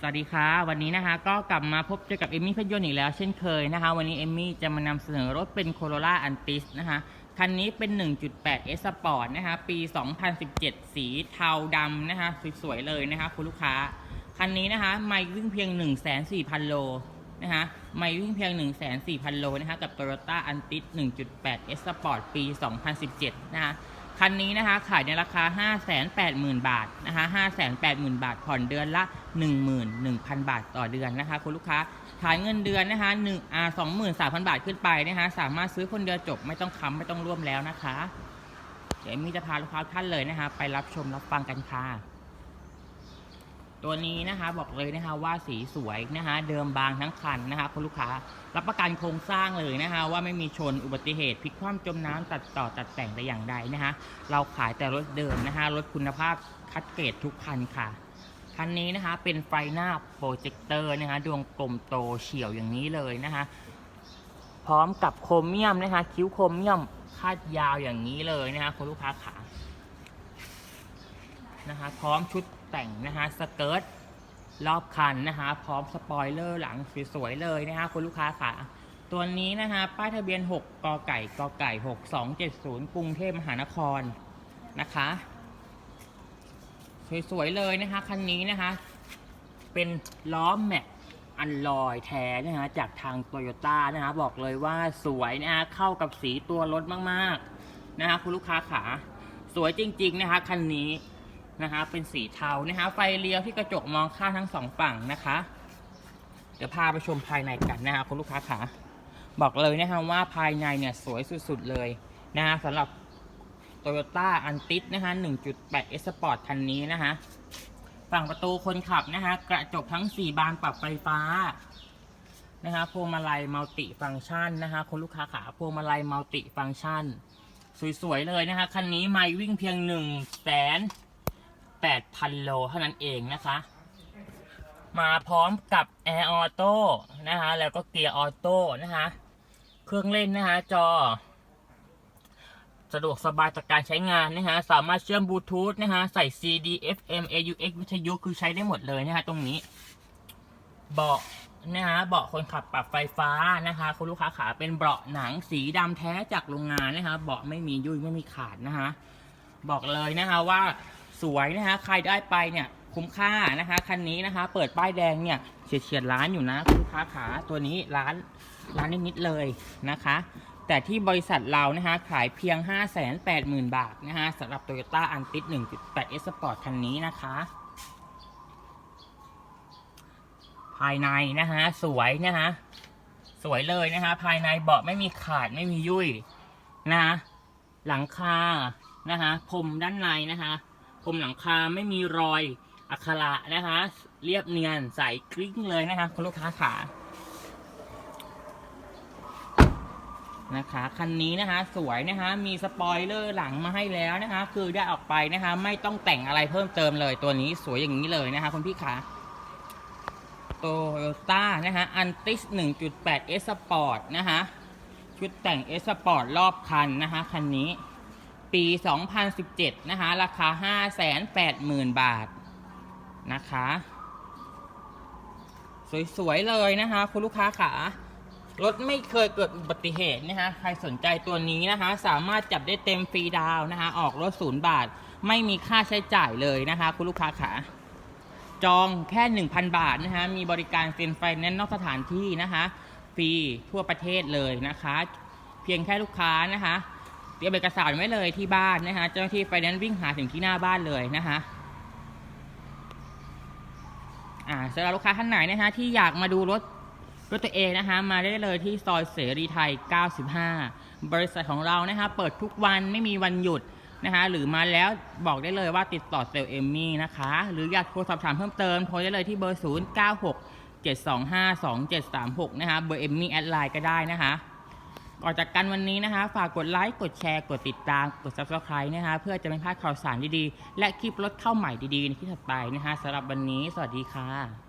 สวัสดีค่ะวันนี้นะคะก็กลับมาพบเจอกับเอมมี่พยนต์อีกแล้วเช่นเคยนะคะ วันนี้เอมมี่จะมานำเสนอรถเป็น Corolla Altis นะคะคันนี้เป็น 1.8 S Sport นะคะปี 2017 สีเทาดำนะคะสวยๆเลยนะคะคุณลูกค้า คันนี้นะคะไม่วิ่งเพียง 1,400,000 โลนะคะไม่วิ่งเพียง 1,400,000 โลนะคะกับ Toyota Altis 1.8 S Sport ปี 2017 นะคะ คันนี้นะคะขายในราคา 580,000 บาทนะคะ580,000 บาท ผ่อนเดือนละ 11,000 บาทต่อเดือนนะคะคุณลูกค้าขายเงินเดือนนะคะ1อ่า23,000 บาทขึ้นไปนะคะสามารถซื้อคนเดียวจบไม่ต้องค้ำไม่ต้องร่วมแล้วนะคะ เดี๋ยวเอมมีจะพาลูกค้าท่านเลยนะคะ ไปรับชมรับฟังกันค่ะ ตัวนี้นะคะบอกเลยนะคะว่าสีสวยนะคะเดิมบางทั้งคันนะคะคุณลูกค้ารับประกันโครงสร้างเลยนะคะว่าไม่มีชนอุบัติเหตุพลิกคว่ำจมน้ำตัดต่อตัดแต่งแต่อย่างใดนะคะเราขายแต่รถเดิมนะคะรถคุณภาพคัดเกรดทุกคันค่ะคันนี้นะคะเป็นไฟหน้าโปรเจคเตอร์นะคะดวงกลมโตเฉียวอย่างนี้เลยนะคะพร้อมกับโครเมียมนะคะคิ้วโครเมียมคาดยาวอย่างนี้เลยนะคะคุณลูกค้าขา นะคะพร้อมชุดแต่งนะคะสเกิร์ตรอบคันนะคะพร้อมสปอยเลอร์หลังสวยๆเลยนะคะคุณลูกค้าค่ะ ตัวนี้นะคะป้ายทะเบียน 6กไก่กไก่ 6270 กรุงเทพมหานครนะคะสวยๆเลยนะคะคันนี้นะคะเป็นล้อแม็กอันลอยแท้นะคะจากทางโตโยต้านะคะบอกเลยว่าสวยนะคะเข้ากับสีตัวรถมากๆนะคะคุณลูกค้าขาสวยจริง ๆ นะคะคันนี้ นะคะ เป็นสีเทานะคะ ไฟเลี้ยวที่กระจกมองข้างทั้งสองฝั่งนะคะ เดี๋ยวพาไปชมภายในกันนะคะคุณลูกค้าขาบอกเลยนะคะว่าภายในเนี่ยสวยสุดๆเลยนะคะสำหรับ Toyota a n t i s นะคะ1.8 S Sport คันนี้นะคะฝั่งประตูคนขับนะคะกระจกทั้ง 4 บานปรับไฟฟ้านะคะพวงมาลัยมัลติฟังก์ชันนะคะคุณลูกค้าขาพวงมาลัยมัลติฟังก์ชัน สวยๆเลยนะคะคันนี้ไม่วิ่งเพียง1นึ่งแสน แปดพันโลเท่านั้นเองนะคะ มาพร้อมกับแอร์ออโต้นะคะแล้วก็เกียร์ออโต้นะคะเครื่องเล่นนะคะจอ สะดวกสบายต่อการใช้งานนะฮะสามารถเชื่อมบลูทูธนะฮะใส่ CD FM AUX วิทยุคือใช้ได้หมดเลยนะฮะตรงนี้ เบาะนะฮะเบาะคนขับปรับไฟฟ้านะคะ คุณลูกค้าขาเป็นเบาะหนังสีดำแท้จากโรงงานนะคะเบาะไม่มียุ่ยไม่มีขาดนะคะบอกเลยนะคะว่า สวยนะคะใครได้ไปเนี่ยคุ้มค่านะคะคันนี้นะคะ เปิดป้ายแดงเนี่ยเฉียดเฉียดๆล้านอยู่นะคุณค้าขาตัวนี้ร้านร้านนิดๆเลยนะคะ แต่ที่บริษัทเรานะคะขายเพียง 580,000 บาทนะคะสำหรับ Toyota a n t i s 1.8 S Sport คันนี้นะคะภายในนะคะสวยนะคะสวยเลยนะคะภายในเบาะไม่มีขาดไม่มียุ่ยนะคะหลังคานะคะพรมด้านในนะคะ มหลังคาไม่มีรอยอักขระนะคะ เรียบเนียนใสกริ้งเลยนะคะคุณลูกค้าขานะคะคันนี้นะคะสวยนะคะมีสปอยเลอร์หลังมาให้แล้วนะคะ คือได้ออกไปนะคะ ไม่ต้องแต่งอะไรเพิ่มเติมเลยตัวนี้สวยอย่างนี้เลยนะคะคุณพี่ขาโตโยต้านะคะอันติส1.8 S Sport นะคะชุดแต่ง S Sport รอบคันนะคะคันนี้ ปี 2017 นะคะ ราคา 580,000 บาทนะคะ สวย ๆ เลยนะคะ คุณลูกค้าขารถไม่เคยเกิดอุบัติเหตุนะคะใครสนใจตัวนี้นะคะ สามารถจับได้เต็มฟรีดาวนะคะ ออกรถศูนย์บาท ไม่มีค่าใช้จ่ายเลยนะคะ คุณลูกค้าขาจองแค่ 1,000 บาทนะคะ มีบริการเซ็นไฟแนนซ์นอกสถานที่นะคะ ฟรีทั่วประเทศเลยนะคะ เพียงแค่ลูกค้านะคะ เตรียมเอกสารไว้เลยที่บ้านนะคะเจ้าหน้าที่ไฟแนนซ์วิ่งหาถึงที่หน้าบ้านเลยนะคะอ่าสำหรับลูกค้าท่านไหนนะคะที่อยากมาดูรถรถตัวเองนะคะมาได้เลยที่ซอยเสรีไทย 95 บริษัทของเรานะคะเปิดทุกวันไม่มีวันหยุดนะคะหรือมาแล้วบอกได้เลยว่าติดต่อเซลล์เอมมี่นะคะ หรืออยากโทรสอบถามเพิ่มเติมโทรได้เลยที่เบอร์ 0 9 6 7 2 5 2 7 3 6 นะคะเบอร์เอมมี่แอดไลน์ก็ได้นะคะ ก่อนจากกันวันนี้นะคะ ฝากกดไลค์กดแชร์กดติดตามกด subscribe นะคะ เพื่อจะไม่พลาดข่าวสารดีๆ และคลิปรถเข้าใหม่ดีๆ ในที่ถัดไปนะคะสำหรับวันนี้ สวัสดีค่ะ